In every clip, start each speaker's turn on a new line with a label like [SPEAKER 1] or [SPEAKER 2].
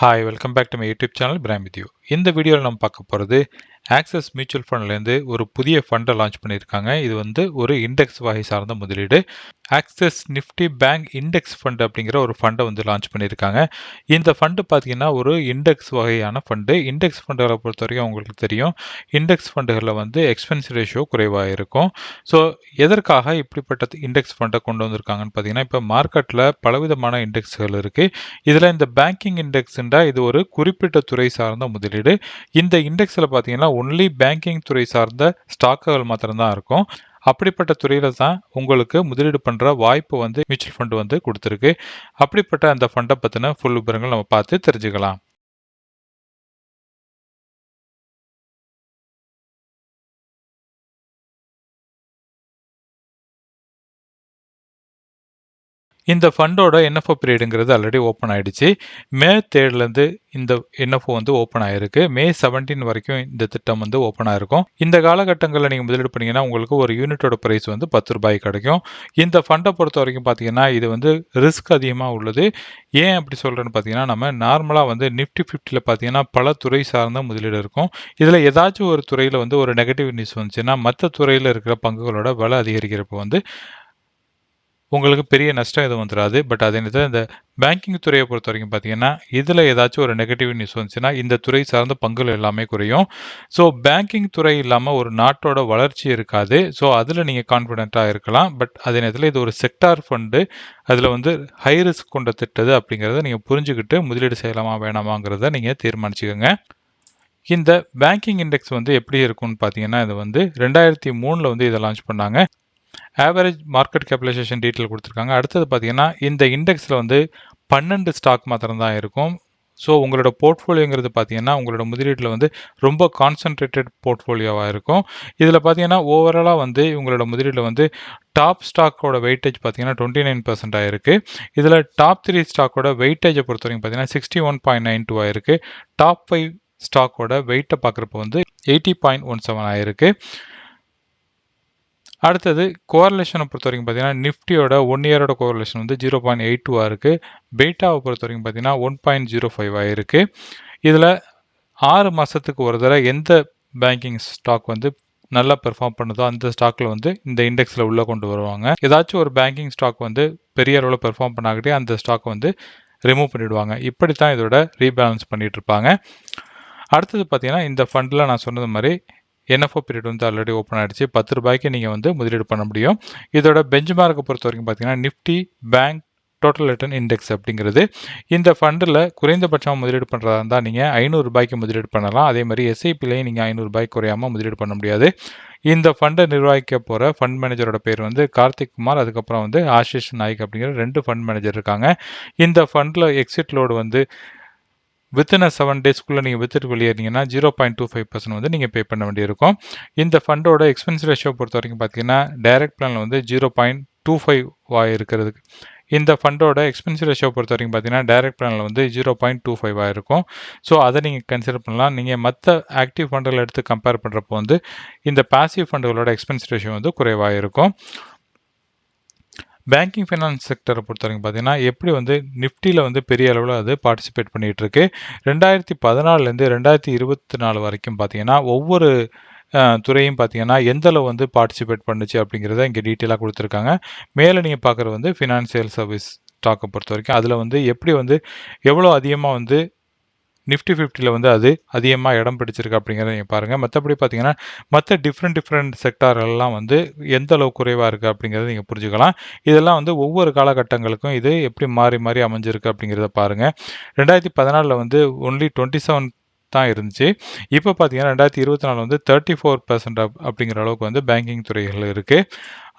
[SPEAKER 1] Hi, welcome back to my YouTube channel, Brian with you. இந்த வீடியோவில் நம்ம பார்க்க போகிறது ஆக்சஸ் மியூச்சுவல் ஃபண்ட்லேருந்து ஒரு புதிய ஃபண்டை லான்ச் பண்ணியிருக்காங்க. இது வந்து ஒரு இண்டெக்ஸ் வகை சார்ந்த முதலீடு. Axis Nifty bank index fund அப்படிங்கிற ஒரு ஃபண்டை வந்து லான்ச் பண்ணியிருக்காங்க. இந்த ஃபண்டு பார்த்தீங்கன்னா ஒரு இண்டெக்ஸ் வகையான ஃபண்டு இண்டெக்ஸ் ஃபண்டுகளை பொறுத்த வரைக்கும் உங்களுக்கு தெரியும். இண்டெக்ஸ் ஃபண்டுகளில் வந்து எக்ஸ்பென்ஸ் ரேஷியோ குறைவாக இருக்கும். ஸோ எதற்காக இப்படிப்பட்ட இண்டெக்ஸ் ஃபண்டை கொண்டு வந்திருக்காங்கன்னு பார்த்தீங்கன்னா இப்போ மார்க்கெட்டில் பலவிதமான இண்டெக்ஸ்கள் இருக்குது இதில் இந்த பேங்கிங் இண்டெக்ஸ்ன்றா இது ஒரு குறிப்பிட்ட துறை சார்ந்த முதலீடு. இந்த இண்டெக்ஸில் பார்த்தீங்கன்னா ஒன்லி பேங்கிங் துறை சார்ந்த ஸ்டாக்குகள் மாத்திரம்தான் இருக்கும். அப்படிப்பட்ட துறையில தான் உங்களுக்கு முதலீடு பண்ணுற வாய்ப்பு வந்து மியூச்சுவல் ஃபண்ட் வந்து கொடுத்துருக்கு. அப்படிப்பட்ட அந்த ஃபண்டை பற்றின ஃபுல் விவரங்கள் நம்ம பார்த்து தெரிஞ்சுக்கலாம். இந்த ஃபண்டோட என்எஃப்ஓ பீரியடுங்கிறது ஆல்ரெடி ஓப்பன் ஆயிடுச்சு. மே தேர்ட்லேருந்து இந்த என்எஃப்ஓ வந்து ஓப்பன் ஆயிருக்கு. மே செவன்டீன் வரைக்கும் இந்த திட்டம் வந்து ஓப்பன் ஆயிருக்கும். இந்த காலகட்டங்களில் நீங்கள் முதலீடு பண்ணீங்கன்னா உங்களுக்கு ஒரு யூனிட்டோட ப்ரைஸ் வந்து பத்து ரூபாய் கிடைக்கும். இந்த ஃபண்டை பொறுத்த வரைக்கும் பார்த்தீங்கன்னா இது வந்து ரிஸ்க் அதிகமாக உள்ளது. ஏன் அப்படி சொல்கிறேன்னு பார்த்தீங்கன்னா நம்ம நார்மலாக வந்து நிஃப்டி ஃபிஃப்டியில் பார்த்தீங்கன்னா பல துறை சார்ந்த முதலீடு இருக்கும். இதில் ஏதாச்சும் ஒரு துறையில் வந்து ஒரு நெகட்டிவ் நியூஸ் வந்துச்சுன்னா மற்ற துறையில் இருக்கிற பங்குகளோட விலை அதிகரிக்கிறப்ப வந்து உங்களுக்கு பெரிய நஷ்டம் எதுவும் வந்துடாது பட் அதே நேரத்தில் இந்த பேங்கிங் துறையை பொறுத்த வரைக்கும் பார்த்தீங்கன்னா இதில் ஏதாச்சும் ஒரு நெகட்டிவ் நியூஸ் வந்துச்சுன்னா இந்த துறை சார்ந்த பங்குகள் எல்லாமே குறையும். ஸோ பேங்கிங் துறை இல்லாமல் ஒரு நாட்டோட வளர்ச்சி இருக்காது. ஸோ அதில் நீங்கள் கான்ஃபிடென்ட்டாக இருக்கலாம். பட் அதே நேரத்தில் இது ஒரு செக்டார் ஃபண்டு அதில் வந்து ஹை ரிஸ்க் கொண்ட திட்டது அப்படிங்கிறத நீங்கள் புரிஞ்சுக்கிட்டு முதலீடு செய்யலாமா வேணாமாங்கிறத நீங்கள் தீர்மானிச்சுக்கோங்க. இந்த பேங்கிங் இண்டெக்ஸ் வந்து எப்படி இருக்கும்னு பார்த்தீங்கன்னா இது வந்து ரெண்டாயிரத்தி மூணில் வந்து இதை லான்ச் பண்ணாங்க. ஆவரேஜ் மார்க்கெட் கேபிடலைசேஷன் டீட்டெயில் கொடுத்துருக்காங்க. அடுத்தது பார்த்தீங்கன்னா இந்த இண்டெக்ஸில் வந்து பன்னெண்டு ஸ்டாக் மாத்திரம் தான் இருக்கும். ஸோ உங்களோட போர்ட்ஃபோலியோங்கிறது பார்த்தீங்கன்னா உங்களோட முதலீட்டில் வந்து ரொம்ப கான்சன்ட்ரேட்டட் போர்ட்ஃபோலியோவாக இருக்கும். இதில் பார்த்தீங்கன்னா ஓவராலாக வந்து உங்களோட முதலீட்டில் வந்து டாப் ஸ்டாக்கோட வெயிட்டேஜ் பார்த்தீங்கன்னா டுவெண்ட்டி நைன் பர்சன்ட் ஆயிருக்கு இதில் டாப் த்ரீ ஸ்டாக்கோட வெயிட்டேஜை பொறுத்த வரைக்கும் பார்த்தீங்கன்னா sixty one point nine two ஆயிருக்கு டாப் ஃபைவ் ஸ்டாக்கோட வெயிட்டை பார்க்குறப்ப வந்து எயிட்டி பாயிண்ட் ஒன் செவன் ஆயிருக்கு அடுத்தது கோரலேஷனை பொறுத்த வரைக்கும் பார்த்தீங்கன்னா நிஃப்டியோட ஒன் இயரோட கோரலேஷன் வந்து ஜீரோ பாயிண்ட் எயிட் டூவாக இருக்குது பெய்ட்டாவை பொறுத்த வரைக்கும் பார்த்தீங்கன்னா ஒன் பாயிண்ட் ஜீரோ ஃபைவாக இருக்குது இதில் ஆறு மாதத்துக்கு ஒரு தடவை எந்த பேங்கிங் ஸ்டாக் வந்து நல்லா பெர்ஃபார்ம் பண்ணுதோ அந்த ஸ்டாக்கில் வந்து இந்த இண்டெக்ஸில் உள்ளே கொண்டு வருவாங்க. ஏதாச்சும் ஒரு பேங்கிங் ஸ்டாக் வந்து பெரிய அளவில் பெர்ஃபார்ம் பண்ணாக்கிட்டே அந்த ஸ்டாக்கை வந்து ரிமூவ் பண்ணிவிடுவாங்க இப்படி தான் இதோட ரீபேலன்ஸ் பண்ணிகிட்டு இருப்பாங்க. அடுத்தது பார்த்தீங்கன்னா இந்த ஃபண்டில் நான் சொன்னது மாதிரி என்எஃப்ஓ பீரியட் வந்து ஆல்ரெடி ஓப்பன் ஆகிடுச்சு பத்து ரூபாய்க்கு நீங்கள் வந்து முதலீடு பண்ண முடியும். இதோட பெஞ்ச் மார்க்கை பொறுத்த வரைக்கும் பார்த்தீங்கன்னா Nifty bank total return index அப்படிங்கிறது இந்த ஃபண்டில் குறைந்தபட்சமாக முதலீடு பண்ணுறதா இருந்தால் நீங்கள் ஐநூறுரூபாய்க்கு முதலீடு பண்ணலாம். அதே மாதிரி எஸ்ஐபிலையும் நீங்கள் ஐநூறுரூபாய்க்கு குறையாமல் முதலீடு பண்ண முடியாது. இந்த ஃபண்டை நிர்வகிக்க போகிற ஃபண்ட் மேனேஜரோட பேர் வந்து கார்த்திக் குமார் அதுக்கப்புறம் வந்து ஆஷிஷ் நாய்க் அப்படிங்கிற ரெண்டு ஃபண்ட் மேனேஜர் இருக்காங்க. இந்த ஃபண்டில் எக்ஸிட் லோடு வந்து வித்தின் அ செவன் டேஸ்க்குள்ளே நீங்கள் வித்துட்டு வெளியேறிங்கன்னா zero point two five percent வந்து நீங்கள் பே பண்ண வேண்டியிருக்கும். இந்த ஃபண்டோட எக்ஸ்பென்ஸ் ரேஷியோ பொறுத்த வரைக்கும் பார்த்தீங்கன்னா டைரக்ட் பிளானில் வந்து ஜீரோ பாயிண்ட் டூ ஃபைவ் இருக்கிறதுக்கு இந்த ஃபண்டோட எக்ஸ்பென்ஸ் ரேஷியோ பொறுத்த வரைக்கும் பார்த்தீங்கன்னா டைரக்ட் பிளானில் வந்து ஜீரோ பாயிண்ட் டூ ஃபைவ் இருக்கும் ஸோ அதை நீங்கள் கன்சிடர் பண்ணலாம். நீங்கள் மற்ற ஆக்டிவ் ஃபண்டுகளை எடுத்து கம்பேர் பண்ணுறப்போ வந்து இந்த பாசிவ் ஃபண்டுகளோட எக்ஸ்பென்ஸ் ரேஷியோ வந்து குறைவாக இருக்கும். பேங்கிங் ஃபைனான்ஸ் செக்டரை பொறுத்த வரைக்கும் பார்த்தீங்கன்னா எப்படி வந்து நிஃப்டியில் வந்து பெரிய அளவில் அது பார்ட்டிசிபேட் பண்ணிகிட்டு இருக்கு ரெண்டாயிரத்தி பதினாலுலேருந்து ரெண்டாயிரத்தி இருபத்தி நாலு வரைக்கும் பார்த்தீங்கன்னா ஒவ்வொரு துறையும் பார்த்தீங்கன்னா எந்த அளவு வந்து பார்ட்டிசிபேட் பண்ணுச்சு அப்படிங்கிறத இங்கே டீட்டெயிலாக கொடுத்துருக்காங்க. மேலே நீங்கள் பார்க்குறது வந்து ஃபினான்சியல் சர்வீஸ் ஸ்டாக்கை பொறுத்த வரைக்கும் அதில் வந்து எப்படி வந்து எவ்வளோ அதிகமாக வந்து நிஃப்டி ஃபிஃப்டியில் வந்து அது அதிகமாக இடம் பிடிச்சிருக்கு அப்படிங்கிறத நீங்கள் பாருங்கள் மற்றபடி பார்த்தீங்கன்னா மற்ற டிஃப்ரெண்ட் டிஃப்ரெண்ட் செக்டார்கள்லாம் வந்து எந்த அளவு குறைவாக இருக்குது அப்படிங்கிறத நீங்கள் புரிஞ்சுக்கலாம். இதெல்லாம் வந்து ஒவ்வொரு காலகட்டங்களுக்கும் இது எப்படி மாறி மாறி அமைஞ்சிருக்கு அப்படிங்கிறத பாருங்கள் ரெண்டாயிரத்தி பதினாலில் வந்து ஒன்லி டுவெண்ட்டி செவன் தான் இருந்துச்சு. இப்போ பார்த்தீங்கன்னா ரெண்டாயிரத்தி இருபத்தி நாலு வந்து தேர்ட்டி ஃபோர் பர்சன்ட் அப்படிங்கிற அளவுக்கு வந்து பேங்கிங் துறைகள் இருக்குது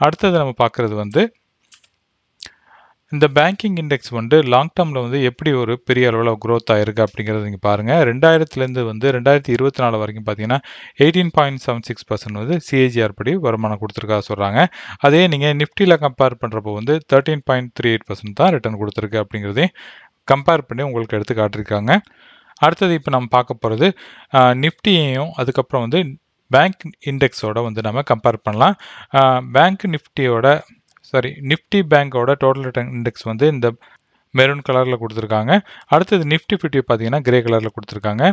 [SPEAKER 1] அடுத்தது நம்ம பார்க்குறது வந்து இந்த பேங்கிங் இண்டெக்ஸ் வந்து லாங் டேர்மில் வந்து எப்படி ஒரு பெரிய அளவில் க்ரோத் ஆயிருக்கு அப்படிங்கிறத நீங்கள் பாருங்கள் ரெண்டாயிரத்துலேருந்து வந்து ரெண்டாயிரத்தி இருபத்தி நாலு வரைக்கும் பார்த்தீங்கன்னா eighteen point seven six percent வந்து சிஏஜிஆர் படி வருமானம் கொடுத்துருக்கா சொல்கிறாங்க அதே நீங்கள் நிஃப்டியில் கம்பேர் பண்ணுறப்போ வந்து thirteen point three eight percent தான் ரிட்டர்ன் கொடுத்துருக்கு அப்படிங்கிறதையும் கம்பேர் பண்ணி உங்களுக்கு எடுத்து காட்டியிருக்காங்க. அடுத்தது இப்போ நம்ம பார்க்க போகிறது நிஃப்டியையும் அதுக்கப்புறம் வந்து பேங்க் இண்டெக்ஸோட வந்து நம்ம கம்பேர் பண்ணலாம். பேங்க் நிஃப்டியோட சாரி நிஃப்டி பேங்கோட டோட்டல் ரிட்டர்ன் இண்டெக்ஸ் வந்து இந்த மெரூன் கலரில் கொடுத்துருக்காங்க. அடுத்தது நிஃப்டி ஃபிஃப்டி பார்த்தீங்கன்னா கிரே கலரில் கொடுத்துருக்காங்க.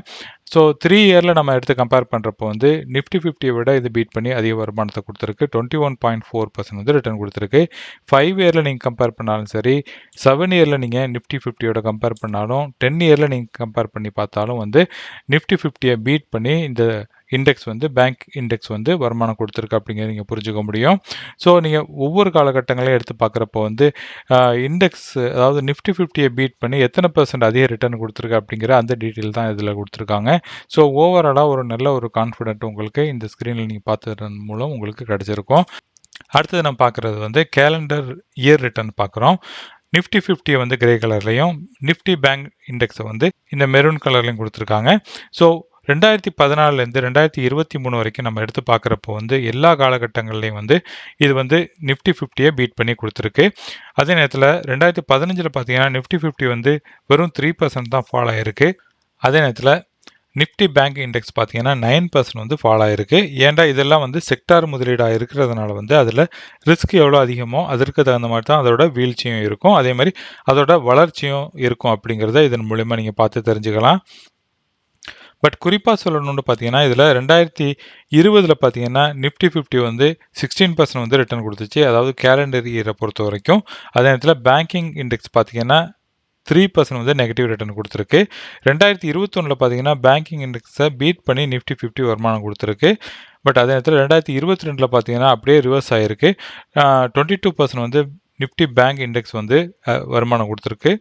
[SPEAKER 1] ஸோ த்ரீ இயரில் நம்ம எடுத்து கம்பேர் பண்ணுறப்போ வந்து நிஃப்டி ஃபிஃப்டியை விட இது பீட் பண்ணி அதிக வருமானத்தை கொடுத்துருக்கு. Twenty one point four percent வந்து ரிட்டர்ன் கொடுத்துருக்கு. ஃபைவ் இயரில் நீங்கள் கம்பேர் பண்ணாலும் சரி செவன் இயரில் நீங்கள் நிஃப்டி ஃபிஃப்டியோட கம்பேர் பண்ணாலும் டென் இயரில் நீங்கள் கம்பேர் பண்ணி பார்த்தாலும் வந்து நிஃப்டி ஃபிஃப்டியை பீட் பண்ணி இந்த இண்டெக்ஸ் வந்து பேங்க் இண்டெக்ஸ் வந்து வருமானம் கொடுத்துருக்கு அப்படிங்கிறத நீங்கள் புரிஞ்சுக்க முடியும். ஸோ நீங்கள் ஒவ்வொரு காலகட்டங்களையும் எடுத்து பார்க்குறப்போ வந்து இண்டெக்ஸ் அதாவது நிஃப்டி ஃபிஃப்டியை பீட் பண்ணி எத்தனை பர்சன்ட் அதிக ரிட்டர்ன் கொடுத்துருக்கு அப்படிங்கிற அந்த டீட்டெயில் தான் இதில் கொடுத்துருக்காங்க. ஸோ ஓவராலாக ஒரு நல்ல ஒரு கான்ஃபிடென்ட் உங்களுக்கு இந்த ஸ்க்ரீனில் நீங்கள் பார்த்ததன் மூலம் உங்களுக்கு கிடச்சிருக்கும். அடுத்தது நம்ம பார்க்குறது வந்து கேலண்டர் இயர் ரிட்டர்ன் பார்க்குறோம். நிஃப்டி ஃபிஃப்டியை வந்து கிரே கலர்லையும் நிஃப்டி பேங்க் இண்டெக்ஸை வந்து இந்த மெரூன் கலர்லையும் கொடுத்துருக்காங்க. ஸோ ரெண்டாயிரத்தி பதினாலுலேருந்து ரெண்டாயிரத்தி இருபத்தி மூணு வரைக்கும் நம்ம எடுத்து பார்க்குறப்போ வந்து எல்லா காலகட்டங்கள்லையும் வந்து இது வந்து நிஃப்டி ஃபிஃப்டியை பீட் பண்ணி கொடுத்துருக்கு. அதே நேரத்தில் ரெண்டாயிரத்தி பதினஞ்சில் பார்த்தீங்கன்னா நிஃப்டி ஃபிஃப்டி வந்து வெறும் த்ரீ பர்சன்ட் தான் ஃபாலோ ஆகிருக்கு அதே நேரத்தில் நிஃப்டி பேங்க் இண்டெக்ஸ் பார்த்தீங்கன்னா நைன் பர்சன்ட் வந்து ஃபாலோ ஆகிருக்கு ஏன்டா இதெல்லாம் வந்து செக்டார் முதலீடாக இருக்கிறதுனால வந்து அதில் ரிஸ்க் எவ்வளோ அதிகமோ அதற்கு தகுந்த மாதிரி தான் அதோட வீழ்ச்சியும் இருக்கும். அதே மாதிரி அதோட வளர்ச்சியும் இருக்கும் அப்படிங்கிறத இதன் மூலிமா நீங்கள் பார்த்து தெரிஞ்சுக்கலாம். பட் குறிப்பாக சொல்லணும்னு பார்த்தீங்கன்னா இதில் ரெண்டாயிரத்தி இருபதில் பார்த்தீங்கன்னா நிஃப்டி ஃபிஃப்டி வந்து சிக்ஸ்டீன் பர்சன்ட் வந்து ரிட்டர்ன் கொடுத்துச்சு. அதாவது கேலண்டர் இயரை பொறுத்த வரைக்கும். அதே நேரத்தில் பேங்கிங் இண்டெக்ஸ் பார்த்தீங்கன்னா த்ரீ பர்சன்ட் வந்து நெகட்டிவ் ரிட்டர்ன் கொடுத்துருக்கு. ரெண்டாயிரத்தி இருபத்தொன்னில் பார்த்தீங்கன்னா பேங்கிங் இண்டெக்ஸை பீட் பண்ணி நிஃப்டி ஃபிஃப்டி வருமானம் கொடுத்துருக்கு. பட் அதே நேரத்தில் ரெண்டாயிரத்தி இருபத்தி ரெண்டில் பார்த்தீங்கன்னா அப்படியே ரிவர்ஸ் ஆகிருக்கு டுவெண்ட்டி டூ பர்சன்ட் வந்து நிஃப்டி பேங்க் இண்டெக்ஸ் வந்து வருமானம் கொடுத்துருக்கு.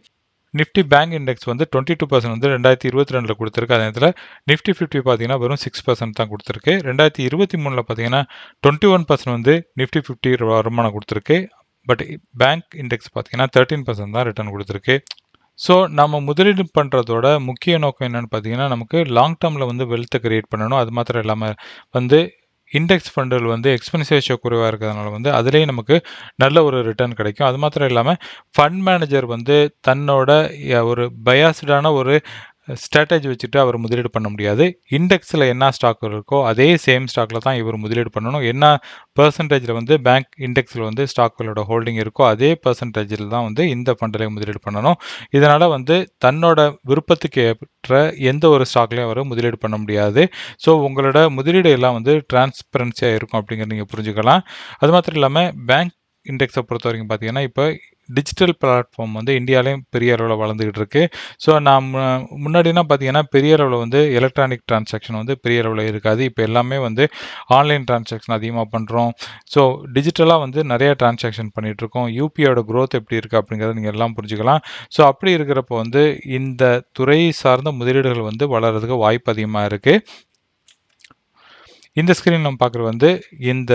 [SPEAKER 1] நிஃப்டி பேங்க் இண்டெக்ஸ் வந்து டுவெண்ட்டி டூ பர்சன்ட் வந்து ரெண்டாயிரத்தி இருபத்தி ரெண்டில் கொடுத்துருக்கு. அதே நேரத்தில் நிஃப்டி ஃபிஃப்டி பார்த்தீங்கன்னா வெறும் சிக்ஸ் பர்சன்ட் தான் கொடுத்துருக்கு. ரெண்டாயிரத்தி இருபத்தி மூணில் பார்த்தீங்கன்னா டுவெண்ட்டி ஒன் பர்சன்ட் வந்து நிஃப்டி ஃபிஃப்டி வருமானம் கொடுத்துருக்கு. பட் பேங்க் இண்டெக்ஸ் பார்த்தீங்கன்னா தேர்ட்டீன் பர்சன்ட் தான் ரிட்டர்ன் கொடுத்துருக்கு. ஸோ நம்ம முதலீடு பண்ணுறதோட முக்கிய நோக்கம் என்னென்னு பார்த்தீங்கன்னா நமக்கு லாங் டேர்மில் வந்து வெல்த்தை கிரியேட் பண்ணணும். அது மாத்திரம் இல்லாமல் வந்து இண்டெக்ஸ் ஃபண்டுகள் வந்து எக்ஸ்பென்ஸ் ரேஷியோ குறைவாக இருக்கிறதுனால வந்து அதுலேயும் நமக்கு நல்ல ஒரு ரிட்டர்ன் கிடைக்கும். அது மாத்திரம் இல்லாமல் ஃபண்ட் மேனேஜர் வந்து தன்னோட ஒரு பயாஸ்டான ஒரு ஸ்ட்ராட்டஜி வச்சுட்டு அவர் முதலீடு பண்ண முடியாது. இண்டெக்ஸில் என்ன ஸ்டாக் இருக்கோ அதே சேம் ஸ்டாக்கில் தான் இவர் முதலீடு பண்ணணும். என்ன பர்சன்டேஜில் வந்து பேங்க் இண்டெக்ஸில் வந்து ஸ்டாக்குகளோட ஹோல்டிங் இருக்கோ அதே பர்சன்டேஜில் தான் வந்து இந்த ஃபண்டில் முதலீடு பண்ணணும். இதனால் வந்து தன்னோட விருப்பத்துக்கு ஏற்ற எந்த ஒரு ஸ்டாக்லையும் அவர் முதலீடு பண்ண முடியாது. ஸோ உங்களோட முதலீடு எல்லாம் வந்து டிரான்ஸ்பரன்சியாக இருக்கும் அப்படிங்கிறத நீங்கள் புரிஞ்சுக்கலாம். அது மாத்திரம் இல்லாமல் பேங்க் இண்டெக்ஸை பொறுத்த வரைக்கும் பார்த்தீங்கன்னா இப்போ டிஜிட்டல் பிளாட்ஃபார்ம் வந்து இந்தியாவிலையும் பெரிய அளவில் வளர்ந்துக்கிட்டு இருக்கு. ஸோ நான் முன்னாடினா பார்த்தீங்கன்னா பெரிய அளவில் வந்து எலக்ட்ரானிக் டிரான்சாக்ஷன் வந்து பெரிய அளவில் இருக்காது. இப்போ எல்லாமே வந்து ஆன்லைன் டிரான்சாக்ஷன் அதிகமாக பண்ணுறோம் ஸோ டிஜிட்டலாக வந்து நிறைய டிரான்சாக்ஷன் பண்ணிகிட்ருக்கோம் யூபிஐயோட க்ரோத் எப்படி இருக்குது அப்படிங்கிறத நீங்கள் எல்லாம் புரிஞ்சுக்கலாம். ஸோ அப்படி இருக்கிறப்போ வந்து இந்த துறை சார்ந்த முதலீடுகள் வந்து வளர்கிறதுக்கு வாய்ப்பு அதிகமாக இருக்குது இந்த ஸ்க்ரீன் நம்ம பார்க்குறது வந்து இந்த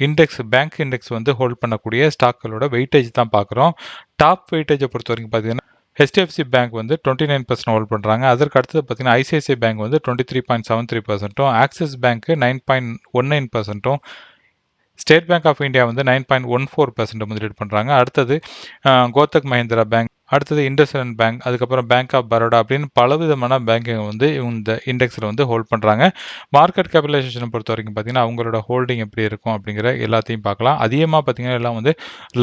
[SPEAKER 1] இண்டெக்ஸ் பேங்க் இண்டெக்ஸ் வந்து ஹோல்ட் பண்ணக்கூடிய ஸ்டாக்களோட வெயிட்டேஜ் தான் பார்க்குறோம். டாப் வெயிட்டேஜை பொறுத்த வரைக்கும் பார்த்தீங்கன்னா ஹெச்டிஎஃப்சி பேங்க் வந்து டுவெண்ட்டி நைன் பர்சன்ட் ஹோல்ட் பண்ணுறாங்க அதற்கு அடுத்தது பார்த்தீங்கன்னா ஐசிஐசிஐ பேங்க் வந்து twenty three point seven three பர்சன்ட்டும் Axis bank nine point one nine பர்சன்ட்டும் State Bank of India வந்து nine point one four percent முதலீடு பண்ணுறாங்க அடுத்தது கோத்தக் மஹிந்திரா பேங்க் அடுத்தது இண்டஸ்இண்ட் பேங்க் அதுக்கப்புறம் பேங்க் ஆஃப் பரோடா அப்படின்னு பலவிதமான பேங்கிங் வந்து இந்த இண்டெக்ஸில் வந்து ஹோல்ட் பண்ணுறாங்க மார்க்கெட் கேபிடலைசேஷனை பொறுத்த வரைக்கும் பார்த்தீங்கன்னா அவங்களோட ஹோல்டிங் எப்படி இருக்கும் அப்படிங்கிற எல்லாத்தையும் பார்க்கலாம். அதிகமாக பார்த்தீங்கன்னா எல்லாம் வந்து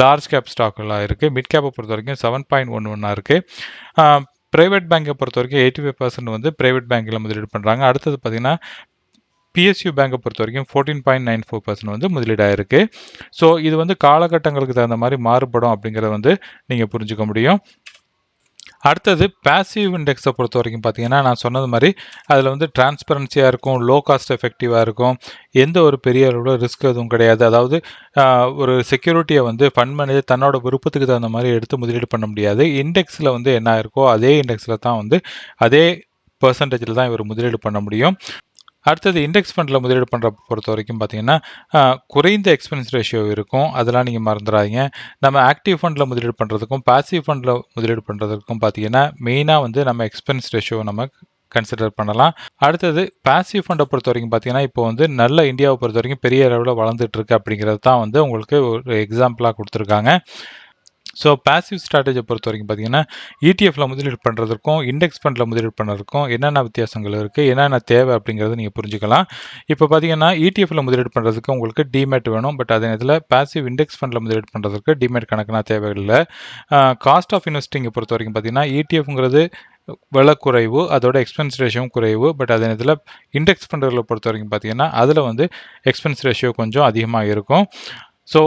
[SPEAKER 1] லார்ஜ் கேப் ஸ்டாக்கெல்லாம் இருக்குது மிட் கேப்பை பொறுத்த வரைக்கும் செவன் பாயிண்ட் ஒன் ஒன்னாக இருக்குது ப்ரைவேட் பேங்கை பொறுத்த வரைக்கும் எயிட்டி ஃபைவ் பர்சன்ட் வந்து ப்ரைவேட் பேங்க்கில் முதலீடு பண்ணுறாங்க அடுத்தது பார்த்தீங்கன்னா பிஎஸ்யூ பேங்கை பொறுத்த வரைக்கும் fourteen point nine four percent வந்து முதலீடாக இருக்குது ஸோ இது வந்து காலகட்டங்களுக்கு தகுந்த மாதிரி மாறுபடும் அப்படிங்கிறத வந்து நீங்கள் புரிஞ்சுக்க முடியும். அடுத்தது பேசிவ் இண்டெக்ஸை பொறுத்த வரைக்கும் பார்த்தீங்கன்னா நான் சொன்னது மாதிரி அதில் வந்து டிரான்ஸ்பரன்சியாக இருக்கும் லோ காஸ்ட் எஃபெக்டிவாக இருக்கும். எந்த ஒரு பெரிய அளவில் ரிஸ்க் எதுவும் கிடையாது. அதாவது ஒரு செக்யூரிட்டியை வந்து ஃபண்ட் மேனேஜர் தன்னோட விருப்பத்துக்கு தகுந்த மாதிரி எடுத்து முதலீடு பண்ண முடியாது. இண்டெக்ஸில் வந்து என்ன இருக்கோ அதே இண்டெக்ஸில் தான் வந்து அதே பர்சன்டேஜில் தான் இவர் முதலீடு பண்ண முடியும். அடுத்தது இண்டெக்ஸ் ஃபண்டில் முதலீடு பண்ணுற பொறுத்த வரைக்கும் பார்த்தீங்கன்னா குறைந்த எக்ஸ்பென்ஸ் ரேஷியோ இருக்கும். அதெல்லாம் நீங்கள் மறந்துடாதீங்க. நம்ம ஆக்டிவ் ஃபண்டில் முதலீடு பண்ணுறதுக்கும் பாசிவ் ஃபண்டில் முதலீடு பண்ணுறதுக்கும் பார்த்தீங்கன்னா மெயினாக வந்து நம்ம எக்ஸ்பென்ஸ் ரேஷியோ நம்ம கன்சிடர் பண்ணலாம். அடுத்தது பாசிவ் ஃபண்டை பொறுத்த வரைக்கும் பார்த்தீங்கன்னா இப்போ வந்து நல்ல இந்தியாவை பொறுத்த வரைக்கும் பெரிய அளவில் வளர்ந்துட்டு இருக்கு அப்படிங்கிறது தான் வந்து உங்களுக்கு ஒரு எக்ஸாம்பிளாக கொடுத்துருக்காங்க. ஸோ பாசிவ் ஸ்ட்ராட்டஜியை பொறுத்த வரைக்கும் பார்த்தீங்கன்னா இடிஎஃப்ல முதலீடு பண்ணுறதுக்கும் இண்டெக்ஸ் ஃபண்டில் முதலீடு பண்ணுறதுக்கும் என்னென்ன வித்தியாசங்கள் இருக்குது என்னென்ன தேவை அப்படிங்கிறத நீங்கள் புரிஞ்சுக்கலாம். இப்போ பார்த்தீங்கன்னா இடிஎஃப்ல முதலீடு பண்ணுறதுக்கு உங்களுக்கு டிமேட் வேணும் பட் அதே நேரத்தில் பேசிவ் இண்டெக்ஸ் ஃபண்டில் முதலீடு பண்ணுறதுக்கு டிமேட் கணக்குனா தேவையில்லை. காஸ்ட் ஆஃப் இன்வெஸ்டிங்கை பொறுத்த வரைக்கும் பார்த்தீங்கன்னா இடிஎஃப்ங்கிறது விலை குறைவு அதோட எக்ஸ்பென்ஸ் ரேஷியோவும் குறைவு பட் அதே நேரத்தில் இண்டெக்ஸ் ஃபண்டுகளை பொறுத்த வரைக்கும் பார்த்தீங்கன்னா அதில் வந்து எக்ஸ்பென்ஸ் ரேஷியோ கொஞ்சம் அதிகமாக இருக்கும். ஸோ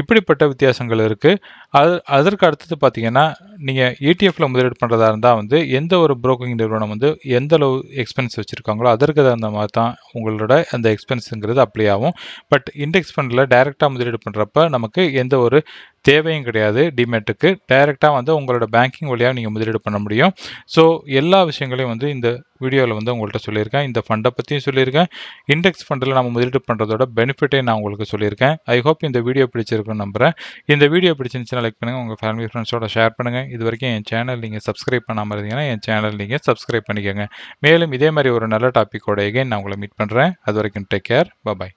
[SPEAKER 1] இப்படிப்பட்ட வித்தியாசங்கள் இருக்குது அது அதற்கு அடுத்தது பார்த்தீங்கன்னா நீங்கள் ஏடிஎஃப்பில் முதலீடு பண்ணுறதா இருந்தால் வந்து எந்த ஒரு புரோக்கிங் நிறுவனம் வந்து எந்த அளவு எக்ஸ்பென்ஸ் வச்சுருக்காங்களோ அதற்கு தகுந்த மாதிரி தான் உங்களோட அந்த எக்ஸ்பென்ஸுங்கிறது அப்ளை ஆகும். பட் இண்டெக்ஸ் ஃபண்டில் டைரெக்டாக முதலீடு பண்ணுறப்ப நமக்கு எந்த ஒரு தேவையும் கிடையாது. டிமெட்டுக்கு டைரெக்டாக வந்து உங்களோட பேங்கிங் வழியாக நீங்கள் முதலீடு பண்ண முடியும். ஸோ எல்லா விஷயங்களையும் வந்து இந்த வீடியோவில் வந்து உங்கள்கிட்ட சொல்லியிருக்கேன். இந்த ஃபண்டை பற்றியும் சொல்லியிருக்கேன். இண்டெக்ஸ் ஃபண்டில் நம்ம முதலீடு பண்ணுறதோட பெனிஃபிட்டே நான் உங்களுக்கு சொல்லியிருக்கேன். ஐ ஹோப் இந்த வீடியோ பிடிச்சிருக்கு இருக்கும்னு நம்புகிறேன் இந்த வீடியோ பிடிச்சிருந்துச்சுன்னா லைக் பண்ணுங்கள் உங்கள் ஃபேமிலி ஃப்ரெண்ட்ஸோட ஷேர் பண்ணுங்கள் இது வரைக்கும் என் சேனல் நீங்கள் சப்ஸ்கிரைப் பண்ணாமல் இருந்தீங்கன்னா என் சேனல் நீங்கள் சப்ஸ்கிரைப் பண்ணிக்கோங்க. மேலும் இதே மாதிரி ஒரு நல்ல டாப்பிக்கோட எகைன் நான் உங்களை மீட் பண்ணுறேன் அது வரைக்கும் டேக் கேர் பாய்